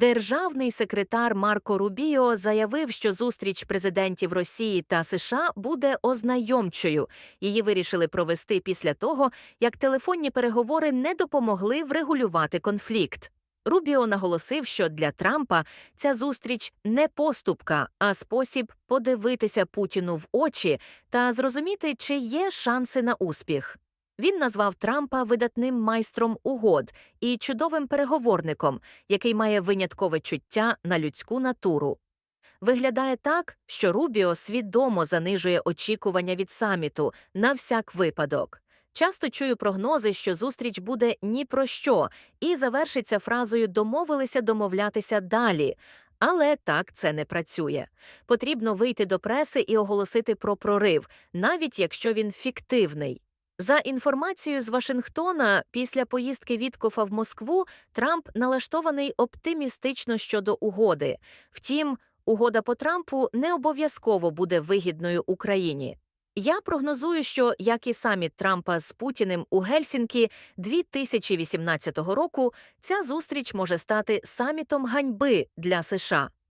Державний секретар Марко Рубіо заявив, що зустріч президентів Росії та США буде ознайомчою. Її вирішили провести після того, як телефонні переговори не допомогли врегулювати конфлікт. Рубіо наголосив, що для Трампа ця зустріч не поступка, а спосіб подивитися Путіну в очі та зрозуміти, чи є шанси на успіх. Він назвав Трампа видатним майстром угод і чудовим переговорником, який має виняткове чуття на людську натуру. Виглядає так, що Рубіо свідомо занижує очікування від саміту на всяк випадок. Часто чую прогнози, що зустріч буде ні про що, і завершиться фразою домовилися домовлятися далі. Але так це не працює. Потрібно вийти до преси і оголосити про прорив, навіть якщо він фіктивний. За інформацією з Вашингтона, після поїздки Віткофа в Москву Трамп налаштований оптимістично щодо угоди. Втім, угода по Трампу не обов'язково буде вигідною Україні. Я прогнозую, що як і саміт Трампа з Путіним у Гельсінкі 2018 року, ця зустріч може стати самітом ганьби для США.